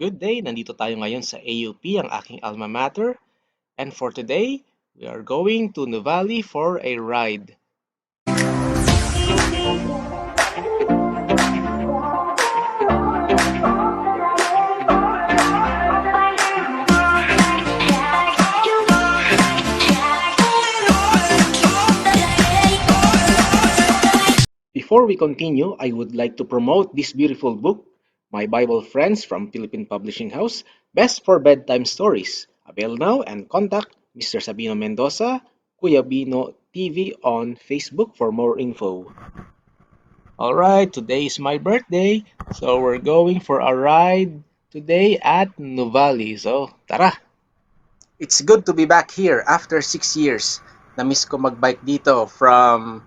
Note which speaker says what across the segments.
Speaker 1: Good day! Nandito tayo ngayon sa AUP, ang aking alma mater. And for today, we are going to Nuvali for a ride. Before we continue, I would like to promote this beautiful book, My Bible Friends from Philippine Publishing House, Best for Bedtime Stories. Avail now and contact Mr. Sabino Mendoza, Kuya Bino TV on Facebook for more info. Alright, today is my birthday, so we're going for a ride today at Nuvali. So, tara! It's good to be back here after 6 years. Na-miss ko magbike dito from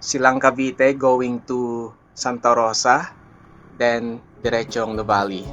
Speaker 1: Silang Cavite going to Santa Rosa, then diretsong Nuvali.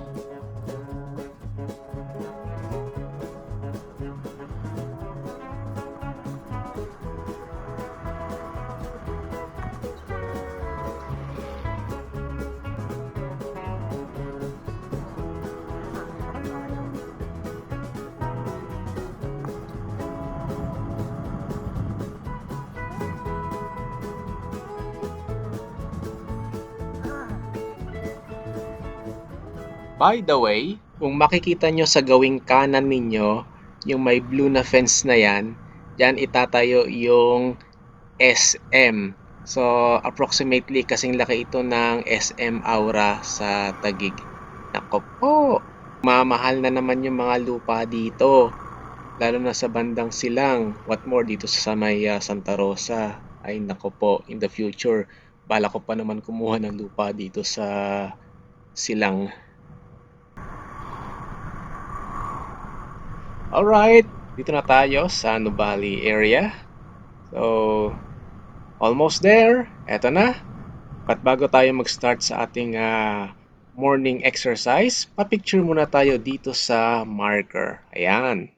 Speaker 1: By the way, kung makikita nyo sa gawing kanan ninyo, yung may blue na fence na yan, dyan itatayo yung SM. So, approximately kasing laki ito ng SM Aura sa Tagig. Nako po, mamahal na naman yung mga lupa dito. Lalo na sa bandang silang. What more dito sa may ah, Santa Rosa. Ay nako po, in the future, bala ko pa naman kumuha ng lupa dito sa silang. Alright, dito na tayo sa Nubali area. So, almost there. Eto na. At bago tayo mag-start sa ating ah, morning exercise, papicture muna tayo dito sa marker. Ayan.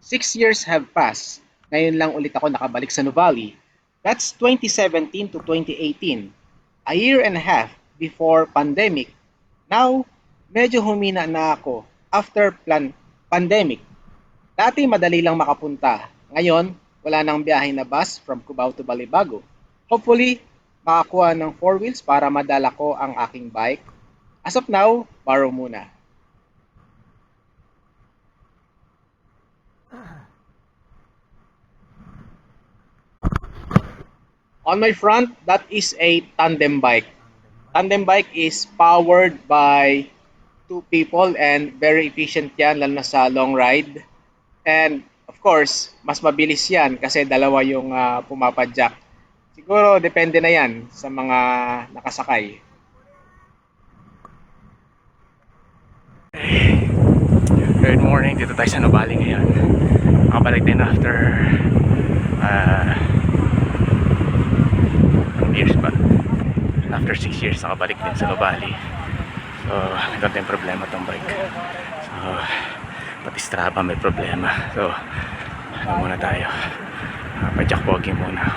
Speaker 1: Six years have passed. Ngayon lang ulit ako nakabalik sa Nuvali. That's 2017 to 2018. A year and a half before pandemic. Now, medyo humina na ako after plan pandemic. Dati madali lang makapunta. Ngayon, wala nang biyahe na bus from Cubao to Balibago. Hopefully, makakuha ng four wheels para madala ko ang aking bike. As of now, borrow muna. On my front, that is a tandem bike. Tandem bike is powered by two people and very efficient yan lalo na sa long ride. And of course, mas mabilis yan kasi dalawa yung uh, pumapadyak. Siguro depende na yan sa mga nakasakay. Good morning, dito tayo sa Nubali ngayon. Makabalik din after uh, years ba? After 6 years, nakabalik din sa Nubali. So, may konting problema tong bike. So, pati Strava may problema. So, ano muna tayo? Uh, Padjak walking muna.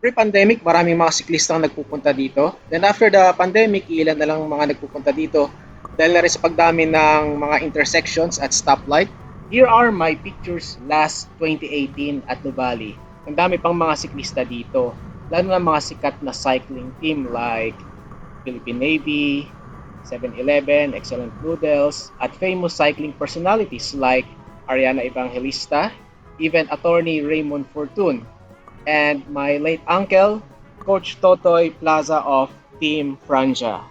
Speaker 1: Pre-pandemic, maraming mga siklista ang nagpupunta dito. Then after the pandemic, ilan na lang mga nagpupunta dito. Dahil na rin sa pagdami ng mga intersections at stoplight. Here are my pictures last 2018 at Nubali. Ang dami pang mga siklista dito. Lalo na mga sikat na cycling team like Philippine Navy, 7-Eleven, Excellent Noodles, at famous cycling personalities like Ariana Evangelista, even attorney Raymond Fortun, and my late uncle, Coach Totoy Plaza of Team Franja.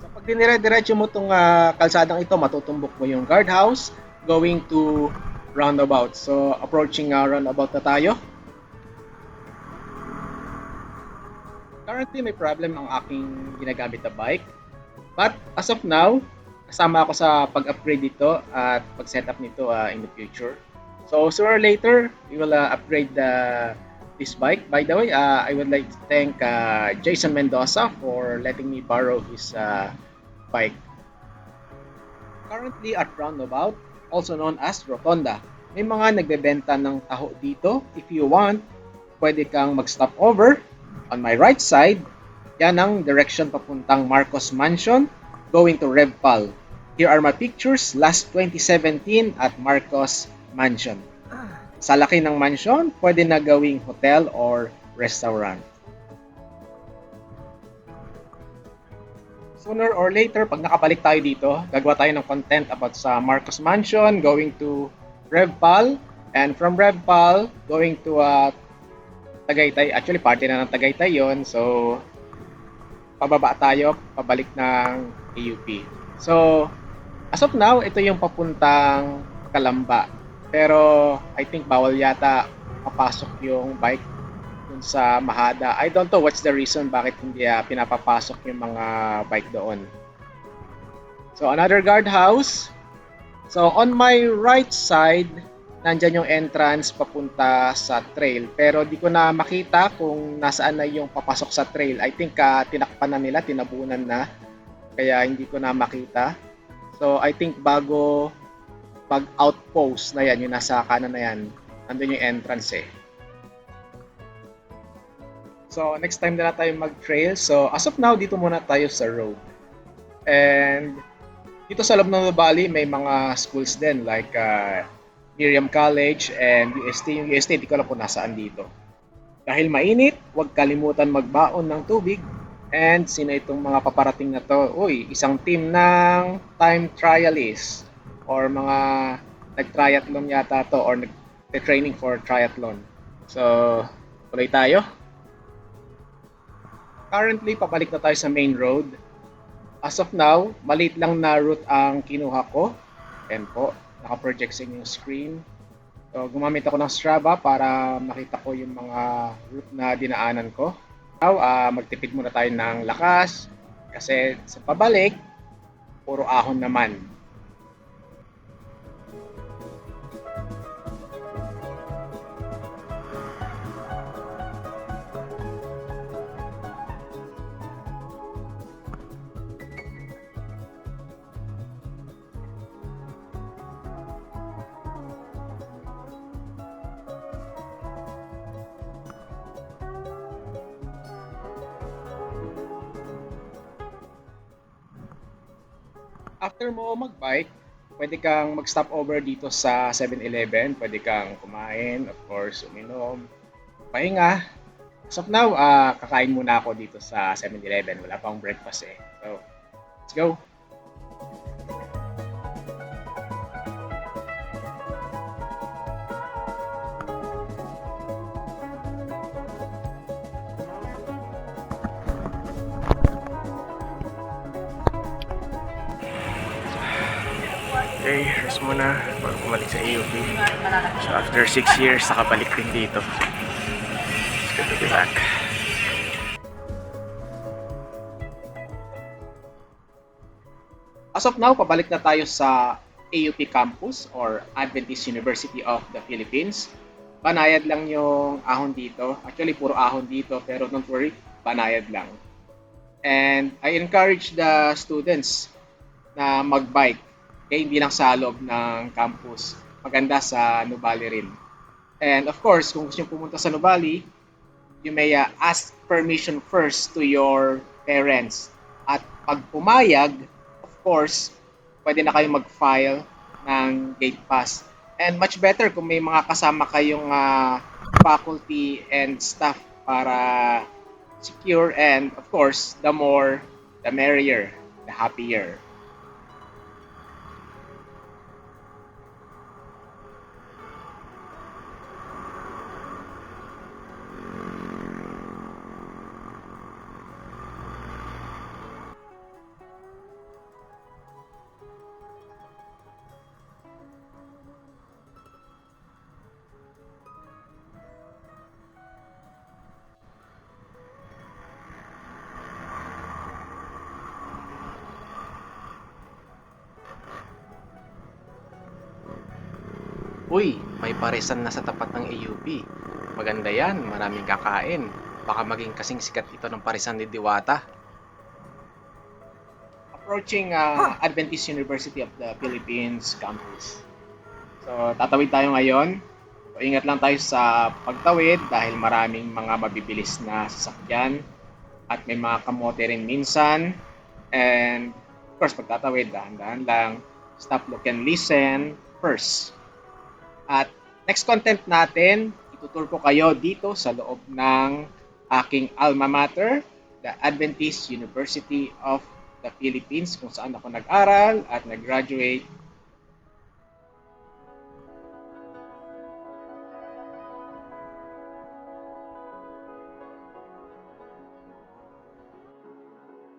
Speaker 1: So pag dinire-diretso mo itong kalsadang ito, matutumbok mo yung guardhouse going to roundabout. So approaching uh, roundabout na tayo. Currently may problem ang aking ginagamit na bike. But as of now, kasama ako sa pag-upgrade dito at pag-setup nito uh, in the future. So sooner or later, we will uh, upgrade the this bike. By the way, uh, I would like to thank uh, Jason Mendoza for letting me borrow his uh, bike. Currently at Roundabout, also known as Rotonda, may mga nagbebenta ng taho dito. If you want, pwede kang mag-stop over On my right side, yan ang direction papuntang Marcos Mansion going to Revpal. Here are my pictures last 2017 at Marcos Mansion. Sa laki ng mansion, pwede na gawing hotel or restaurant. Sooner or later, pag nakabalik tayo dito, gagawa tayo ng content about sa Marcos Mansion, going to Revpal, and from Revpal, going to uh, Tagaytay. Actually, party na ng Tagaytay yon So, pababa tayo, pabalik ng AUP. So, as of now, ito yung papuntang Kalamba. Pero, I think bawal yata papasok yung bike dun sa Mahada. I don't know what's the reason bakit hindi ah, pinapapasok yung mga bike doon. So, another guardhouse. So, on my right side, nandyan yung entrance papunta sa trail. Pero di ko na makita kung nasaan na yung papasok sa trail. I think ah, tinakpan na nila, tinabunan na. Kaya hindi ko na makita. So, I think bago pag outpost na yan, yung nasa kanan na yan, nandun yung entrance eh. So, next time na tayo mag-trail. So, as of now, dito muna tayo sa road. And dito sa loob ng Valley, may mga schools din like uh, Miriam College and UST. Yung UST, hindi ko alam kung nasaan dito. Dahil mainit, huwag kalimutan magbaon ng tubig. And sino itong mga paparating na to? Uy, isang team ng time trialist or mga nag-triathlon yata to or nag-training for triathlon. So, tuloy tayo. Currently, pabalik na tayo sa main road. As of now, maliit lang na route ang kinuha ko. Ayan po, naka-project sa inyong screen. So, gumamit ako ng Strava para makita ko yung mga route na dinaanan ko. Now, ah, magtipid muna tayo ng lakas kasi sa pabalik, puro ahon naman. After mo mag-bike, pwede kang mag-stop over dito sa 7-Eleven. Pwede kang kumain, of course, uminom, pahinga. As of now, ah, kakain muna ako dito sa 7-Eleven. Wala pang breakfast eh. So, let's go. Okay, rest muna bago bumalik sa AUP. So after 6 years, nakabalik din dito. It's good to be back. As of now, pabalik na tayo sa AUP campus or Adventist University of the Philippines. Banayad lang yung ahon dito. Actually, puro ahon dito, pero don't worry, banayad lang. And I encourage the students na mag-bike kaya hindi lang sa loob ng campus. Maganda sa Nubali rin. And of course, kung gusto nyo pumunta sa Nubali, you may uh, ask permission first to your parents. At pag pumayag, of course, pwede na kayo mag-file ng gate pass. And much better kung may mga kasama kayong uh, faculty and staff para secure and of course, the more, the merrier, the happier. Uy, may paresan na sa tapat ng AUP. Maganda yan, maraming kakain. Baka maging kasing sikat ito ng paresan ni Diwata. Approaching uh, Adventist University of the Philippines campus. So, tatawid tayo ngayon. So, ingat lang tayo sa pagtawid dahil maraming mga mabibilis na sasakyan at may mga kamote rin minsan. And of course, pagtatawid, dahan-dahan lang. Stop, look, and listen first. At next content natin, itutur ko kayo dito sa loob ng aking alma mater, the Adventist University of the Philippines, kung saan ako nag-aral at nag-graduate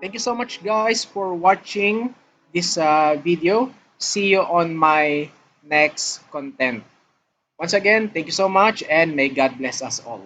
Speaker 1: Thank you so much guys for watching this uh, video. See you on my next content. Once again, thank you so much and may God bless us all.